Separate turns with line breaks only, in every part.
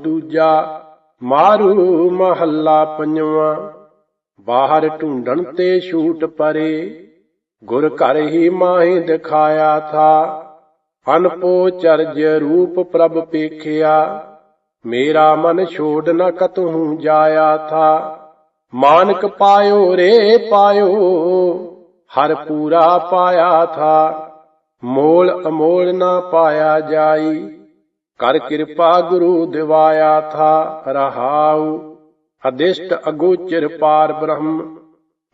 ਦੂਜਾ ਮਾਰੂ ਮਹੱਲਾ ਪੰਜਵਾਂ। ਬਾਹਰ ਢੂੰਡਣ ਤੇ ਛੂਟ ਪਰੇ, ਗੁਰ ਘਰ ਹੀ ਮਾਹੀ ਦਿਖਾਇਆ ਥਾ। ਅਨਪੋ ਚਰਜ ਰੂਪ ਪ੍ਰਭ ਪੇਖਿਆ, ਮੇਰਾ ਮਨ ਛੋੜ ਨ ਕਤਹੂ ਜਾਇਆ ਥਾ। ਮਾਨਕ ਪਾਇਓ ਰੇ ਪਾਇਓ, ਹਰ ਪੂਰਾ ਪਾਇਆ ਥਾ। ਮੋਲ ਅਮੋਲ ਨਾ ਪਾਇਆ ਜਾਈ ਕਰ ਕਿਰਪਾ ਗੁਰੂ ਦਿਵਾਇਆ ਥਾ, ਰਹਾਉ, ਅਦਿਸ਼ਟ ਅਗੋਚਰ ਪਾਰ ਬ੍ਰਹਮ,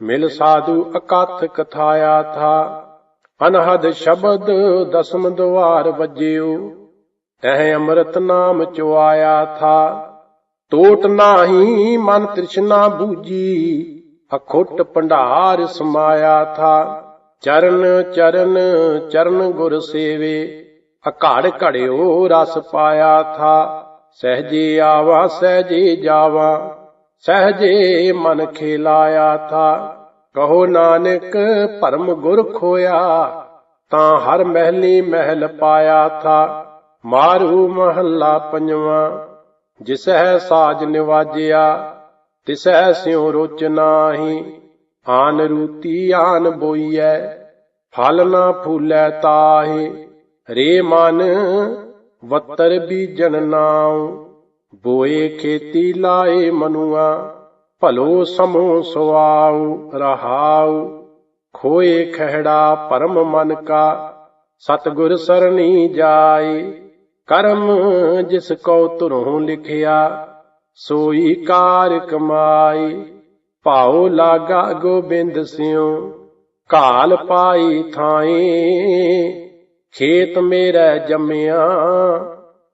ਮਿਲ ਸਾਧੂ ਅਕਥ ਕਥਾਇਆ ਥਾ, ਅਨਹਦ ਸ਼ਬਦ ਦਸਮ ਦਵਾਰ ਵਜਿਓ ਤਹ ਅੰਮ੍ਰਿਤ ਨਾਮ ਚੁਆਇਆ ਥਾ, ਟੋਟ ਨਾਹੀ ਮਨ ਤ੍ਰਿਸ਼ਨਾ ਬੂਜੀ, ਅਖੁੱਟ ਭੰਡਾਰ ਸਮਾਇਆ ਥਾ, ਚਰਨ ਚਰਨ ਚਰਨ ਗੁਰ ਸੇਵੇ ਅਘੜ ਘੜਿਓ ਰਸ ਪਾਇਆ ਥਾ। ਸਹਜੇ ਆਵਾ ਸਹਜੇ ਜਾਵਾ ਸਹਜੇ ਮਨ ਖਿਲਾਇਆ ਥਾ। ਕਹੋ ਨਾਨਕ, ਭਰਮ ਗੁਰ ਖੋਇਆ, ਤਾਂ ਹਰ ਮਹਿਲੀ ਮਹਿਲ ਪਾਇਆ ਥਾ। ਮਾਰੂ ਮਹੱਲਾ ਪੰਜਵਾਂ, ਜਿਸਹਿ ਸਾਜ ਨਿਵਾਜਿਆ, ਤਿਸਹਿ ਸਿਉ ਰੋਚਨਾਹੀ ਆਨ ਰੂਤੀ, ਆਨ ਬੋਈਐ, ਫਲ ਨਾ ਫੂਲੈ ਤਾਹੀ। ਰੇ ਮਨ ਵਤਰ ਬੀਜਣ ਨਾਉ, ਬੋਏ ਖੇਤੀ ਲਾਏ ਮਨੁਆ, ਭਲੋ ਸਮੋ ਸੁਆਉ, ਰਹਾਉ, ਖੋਏ ਖਹਿੜਾ ਪਰਮ ਮਨ ਕਾ, ਸਤਗੁਰ ਸਰਣੀ ਜਾਏ, ਕਰਮ ਜਿਸ ਕੋ ਤੁਰੋਂ ਲਿਖਿਆ, ਸੋਈ ਕਾਰ ਕਮਾਈ ਭਾਉ ਲਾਗਾ ਗੋਬਿੰਦ ਸਿਉ ਕਾਲ ਪਾਈ ਥਾਈ ਖੇਤ ਮੇਰਾ ਜੰਮਿਆ,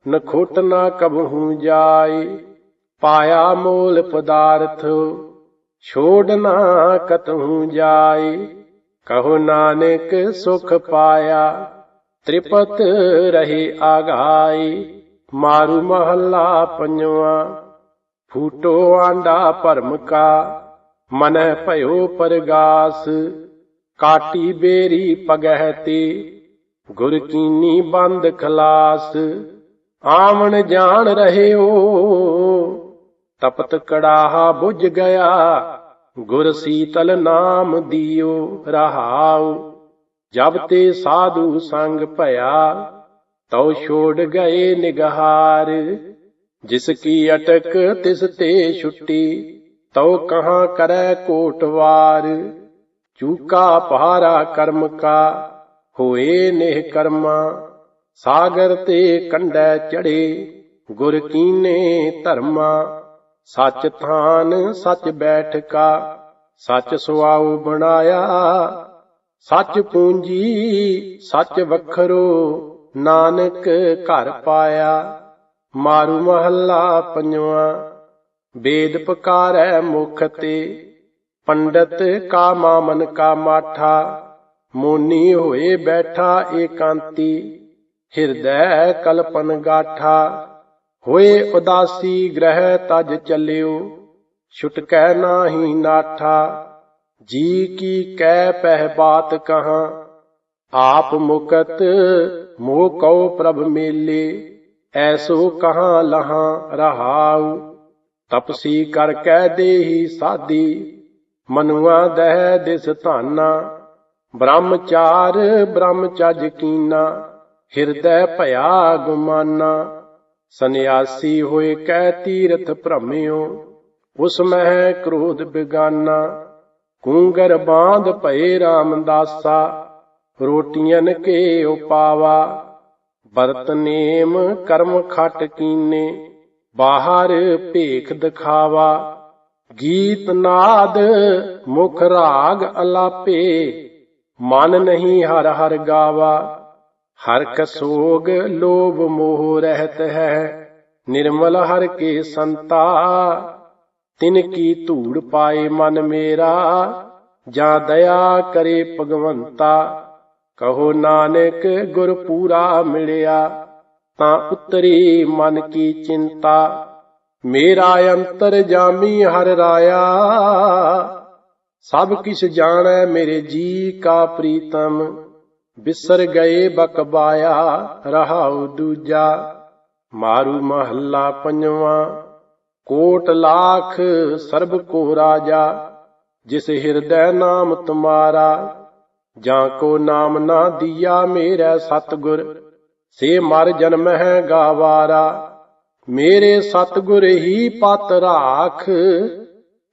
ਨਖੁੱਟ ਨਾ ਕਬਹੂ ਜਾਈ ਪਾਇਆ ਮੂਲ ਪਦਾਰਥ, ਛੋੜ ਨਾ ਕਤਹੂ ਜਾਈ ਕਹੋ ਨਾਨਕ ਸੁਖ ਪਾਇਆ, ਤ੍ਰਿਪਤ ਰਹੇ ਆਗਾਈ ਮਾਰੂ ਮਹੱਲਾ ਪੰਜਵਾ, ਫੂਟੋ ਆਂਡਾ ਭਰਮ ਕਾ ਮਨ ਭਇਓ ਪਰਗਾਸ। ਕਾਟੀ ਬੇਰੀ ਪਗਹਿ ਤੇ ਗੁਰ ਕੀਨੀ ਬੰਦ ਖਲਾਸ, ਆਵਣ ਜਾਣ ਰਹਿਓ। ਤਪਤ ਕੜਾਹਾ ਬੁਝ ਗਿਆ, ਗੁਰ ਸੀਤਲ ਨਾਮ ਦਿਓ ਰਹਾਉ। ਜਬ ਤੇ ਸਾਧੂ ਸੰਗ ਭਇਆ, ਤਉ ਛੋੜ ਗਏ ਨਿਗਹਾਰ ਜਿਸ ਕੀ ਅਟਕ ਤਿਸ ਤੇ ਛੁੱਟੀ, ਤਉ ਕਹਾ ਕਰੈ ਕੋਟਵਾਰ। ਚੂਕਾ ਪਹਾਰਾ ਕਰਮ ਕਾ ਹੋਏ ਨਿਹ ਕਰਮਾ, ਸਾਗਰ ਤੇ ਕੰਡੈ ਚੜੇ, ਗੁਰ ਕੀਨੇ ਧਰਮਾ, ਸੱਚ ਥਾਨ ਸੱਚ ਬੈਠਕਾ ਸੱਚ ਸੁਆਉ ਬਣਾਇਆ, ਸੱਚ ਪੂੰਜੀ, ਸੱਚ ਵਖਰੋ ਨਾਨਕ ਘਰ ਪਾਇਆ, ਮਾਰੂ ਮਹੱਲਾ ਪੰਜਵਾ, ਵੇਦ ਪਕਾਰੈ ਮੁਖ ਤੇ, ਪੰਡਤ ਕਾ ਮਾਮਨ ਕਾ ਮਾਠਾ ਮੋਨੀ ਹੋਏ ਬੈਠਾ ਏਕਾਂਤੀ, ਹਿਰਦੈ ਕਲਪਨ ਗਾਠਾ। ਹੋਏ ਉਦਾਸੀ ਗ੍ਰਹਿ ਤਜ ਚੱਲਿਓ, ਛੁਟਕੈ ਨਾਹੀ ਨਾਠਾ। ਜੀ ਕੀ ਕਹਿ ਪਹਿ ਬਾਤ ਕਹਾਂ, ਆਪ ਮੁਕਤ, ਮੋਹ ਕਉ ਪ੍ਰਭ ਮੇਲੇ। ਐਸੋ ਕਹਾਂ ਲਹਾਂ ਰਹਾਉ, ਤਪਸੀ ਕਰ ਕਹਿ ਦੇਹੀ ਸਾਦੀ। ਮਨੁਆ ਦਹਿ ਦਿਸ ਧਾਨਾ ਬ੍ਰਹਮਚਾਰ, ਬ੍ਰਹਮਚਜ ਕੀਨਾ, ਹਿਰਦੈ ਭਇਆ ਗੁਮਾਨਾ, ਸੰਨਿਆਸੀ ਹੋਏ ਕਹਿ ਤੀਰਥ ਭ੍ਰਮਿਓ, ਉਸ ਮਹਿ ਕ੍ਰੋਧ ਬਿਗਾਨਾ, ਕੂੰਗਰ ਬਾਂਧ ਭਏ ਰਾਮਦਾਸਾ ਰੋਟੀਆਂ ਕੇ ਉਪਾਵਾ ਬਰਤ ਨੇਮ ਕਰਮ ਖਟ ਕੀਨੇ, ਬਾਹਰ ਭੇਖ ਦਿਖਾਵਾ, ਗੀਤ ਨਾਦ ਮੁਖ ਰਾਗ ਅਲਾਪੇ ਮਨ ਨਹੀਂ ਹਰ ਹਰ ਗਾਵਾ, ਹਰ ਕਸੋਗ ਲੋਭ ਮੋਹ ਰਹਿਤ ਹੈ, ਨਿਰਮਲ ਹਰ ਕੇ ਸੰਤਾ, ਤਿਨ ਕੀ ਧੂੜ ਪਾਏ ਮਨ ਮੇਰਾ, ਜਾਂ ਦਇਆ ਕਰੇ ਭਗਵੰਤਾ, ਕਹੋ ਨਾਨਕ ਗੁਰ ਪੂਰਾ ਮਿਲਿਆ, ਤਾਂ ਉਤਰੀ ਮਨ ਕੀ ਚਿੰਤਾ, ਮੇਰਾ ਅੰਤਰ ਜਾਮੀ ਹਰ ਰਾਇਆ। ਸਭ ਕਿਛ ਜਾਣੈ ਮੇਰੇ ਜੀ ਕਾ ਪ੍ਰੀਤਮ, ਬਿਸਰ ਗਏ ਬਕਬਾਇਆ, ਰਹਾਉ ਦੂਜਾ, ਮਾਰੂ ਮਹੱਲਾ ਪੰਜਵਾਂ, ਕੋਟ ਲਾਖ ਸਰਬ ਕੋ ਰਾਜਾ, ਜਿਸ ਹਿਰਦੈ ਨਾਮ ਤੁਮਾਰਾ, ਜਾਂ ਕੋ ਨਾਮ ਨਾ ਦਿਆ ਮੇਰਾ ਸਤਗੁਰ, ਸੇ ਮਰ ਜਨਮ ਹੈ ਗਾਵਾਰਾ, ਮੇਰੇ ਸਤਗੁਰ ਹੀ ਪਤ ਰਾਖ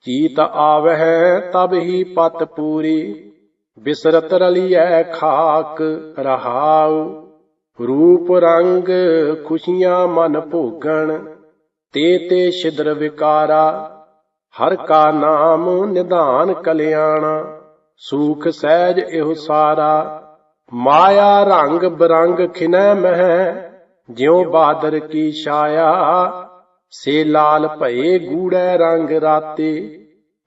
ਚੀਤ ਆਵਹਿ ਤਬ ਹੀ ਪਤ ਪੂਰੀ, ਬਿਸਰਤ ਰਲੀਐ ਖਾਕ ਰਹਾਉ। ਰੂਪ ਰੰਗ ਖੁਸ਼ੀਆਂ ਮਨ ਭੋਗਣ, ਤੇ ਤੇ ਛਿਦਰ ਵਿਕਾਰਾ। ਹਰ ਕਾ ਨਾਮ ਨਿਧਾਨ ਕਲਿਆਣਾ, ਸੂਖ ਸਹਿਜ ਇਹੋ ਸਾਰਾ। ਮਾਇਆ ਰੰਗ ਬਰੰਗ ਖਿਨੈ ਮਹਿ, ਜਿਉ ਬਾਦਰ ਕੀ ਛਾਇਆ ਸੇ ਲਾਲ ਭਏ ਗੂੜੈ ਰੰਗ ਰਾਤੇ,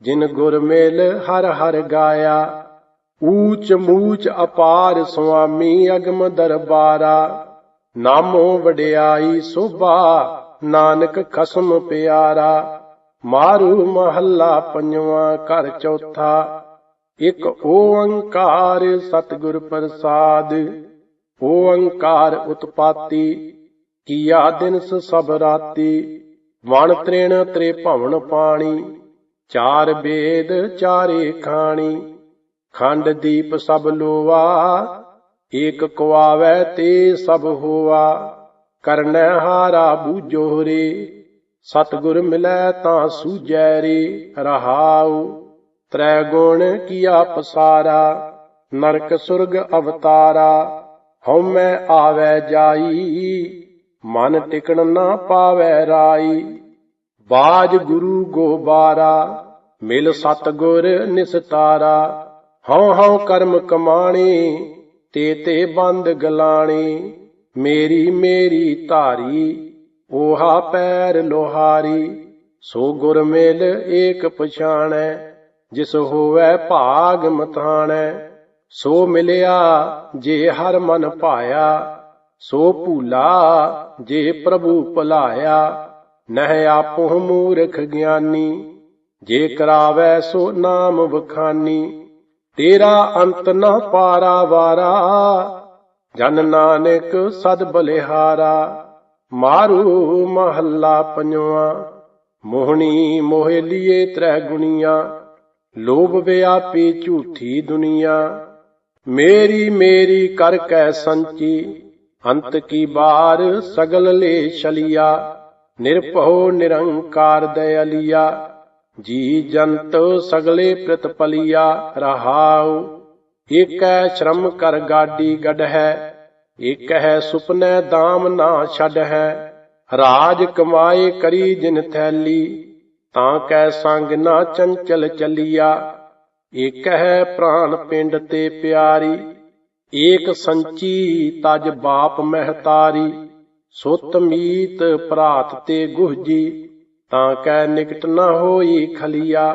ਜਿਨ ਗੁਰ ਮੇਲ ਹਰ ਹਰ ਗਾਇਆ। ਊਚ ਮੂਚ ਅਪਾਰ ਸੁਆਮੀ ਅਗਮ ਦਰਬਾਰਾ, ਨਾਮੋ ਵਡਿਆਈ ਸੋਭਾ ਨਾਨਕ ਖਸਮ ਪਿਆਰਾ। ਮਾਰੂ ਮਹੱਲਾ ਪੰਜਵਾਂ ਘਰ ਚੌਥਾ, ਇੱਕ ਓੰਕਾਰ ਸਤਿਗੁਰ ਪ੍ਰਸਾਦ। ਓੰਕਾਰ ਉਤਪਾਤੀ, ਕੀਆ ਦਿਨਸ ਸਭ ਰਾਤੀ। ਵਣ ਤ੍ਰਿਣ ਤ੍ਰੇ ਭਵਨ ਪਾਣੀ, ਚਾਰ ਬੇਦ ਚਾਰੇ ਖਾਣੀ। ਖੰਡ ਦੀਪ ਸਭ ਲੋਵਾ, ਏਕ ਕੁਆਵੈ ਤੇ ਸਭ ਹੋਆ ਕਰਨੈ ਹਾਰਾ ਬੂਝੋ ਰੇ ਸਤਿਗੁਰ ਮਿਲੈ ਤਾਂ ਸੂਝੈ ਰੇ, ਰਹਾਉ। ਤ੍ਰੈ ਗੁਣ ਕੀਆ ਪਸਾਰਾ, ਨਰਕ ਸੁਰਗ ਅਵਤਾਰਾ, ਹਉਮੈ ਆਵੈ ਜਾਈ। ਮਨ ਟਿਕਣ ਨਾ ਪਾਵੈ ਰਾਈ। ਬਾਜ ਗੁਰੂ ਗੋਬਾਰਾ, ਮਿਲ ਸਤਗੁਰ ਨਿਸਤਾਰਾ। ਹਉ ਹਉ ਕਰਮ ਕਮਾਣੀ, ਤੇ ਤੇ ਬੰਦ ਗਲਾਣੀ। ਮੇਰੀ ਮੇਰੀ ਧਾਰੀ, ਓਹਾ ਪੈਰ ਲੋਹਾਰੀ। ਸੋ ਗੁਰ ਮੇਲ ਏਕ ਪਛਾਣੈ, ਜਿਸ ਹੋਵੈ ਭਾਗ ਮਥਾਣੈ। ਸੋ ਮਿਲਿਆ ਜੇ ਹਰ ਮਨ ਭਾਇਆ ਸੋ ਭੂਲਾ ਜੇ ਪ੍ਰਭੂ ਭੁਲਾਇਆ, ਨਹਿ ਆਪੋ ਮੂਰਖ ਗਿਆਨੀ। ਜੇ ਕਰਾਵੈ ਸੋ ਨਾਮ ਵਖਾਨੀ, ਤੇਰਾ ਅੰਤ ਨਾ ਪਾਰਾ ਵਾਰਾ। ਜਨ ਨਾਨਕ ਸਦ ਬਲਿਹਾਰਾ, ਮਾਰੂ ਮਹੱਲਾ ਪੰਜਵਾ। ਮੋਹਣੀ ਮੋਹਿ ਲੀਏ ਤ੍ਰੈ ਗੁਣੀਆਂ, ਲੋਭ ਵਿਆਪੀ ਝੂਠੀ ਦੁਨੀਆ। ਮੇਰੀ ਮੇਰੀ ਕਰ ਕੈ ਸੰਚੀ ਅੰਤ ਕੀ ਬਾਰ ਸਗਲ ਲੈ ਛਲਿਆ? ਨਿਰਭਉ ਨਿਰੰਕਾਰ ਦਇਆਲੀਆ। ਜੀ ਜੰਤ ਸਗਲੇ ਪ੍ਰਤਪਲਿਆ ਰਹਾਉ। ਏਕੈ ਸ਼ਰਮ ਕਰ ਗਾਡੀ ਗੜ ਹੈ ਏਕ ਹੈ ਸੁਪਨੇ ਦਾਮ ਨਾ ਛੱਡ ਹੈ ਰਾਜ ਕਮਾਏ ਕਰੀ ਜਿਨ ਥੈਲੀ, ਤਾਂ ਕੈ ਸੰਗ ਨਾ ਚੰਚਲ ਚੱਲੀਆ। ਏਕ ਹੈ ਪ੍ਰਾਨ ਪਿੰਡ ਤੇ ਪਿਆਰੀ ਏਕ ਸੰਚੀ ਤਜ ਬਾਪ ਮਹਤਾਰੀ, ਸੁਤ ਮੀਤ ਭਰਾਤ ਤੇ ਗੁਹਜੀ, ਤਾਂ ਕੈ ਨਿਕਟ ਨ ਹੋਈ ਖਲੀਆ,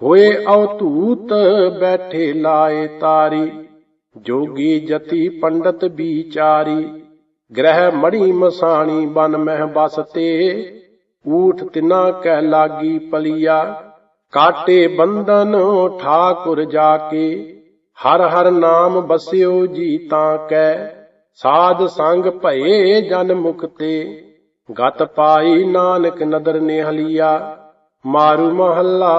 ਹੋਏ ਅਵਧੂਤ ਬੈਠੇ ਲਾਏ ਤਾਰੀ, ਜੋਗੀ ਜਤੀ ਪੰਡਤ ਵਿਚਾਰੀ ਗ੍ਰਹਿ ਮੜੀ ਮਸਾਣੀ ਬਨ ਮਹਿ ਬਸਤੇ ਊਠ ਤਿਨਾ ਕੈ ਲਾਗੀ ਪਲੀਆ, ਕਾਟੇ ਬੰਧਨ ਠਾਕੁਰ ਜਾ ਕੇ ਹਰ ਹਰ ਨਾਮ ਬਸਿਓ ਜੀ ਤਾਂ ਕੈ, ਸਾਧ ਸੰਗ ਭਏ ਜਨ ਮੁਕਤੇ ਗਤ ਪਾਈ ਨਾਨਕ ਨਦਰ ਨਿਹਲਿਆ, ਮਾਰੂ ਮਹੱਲਾ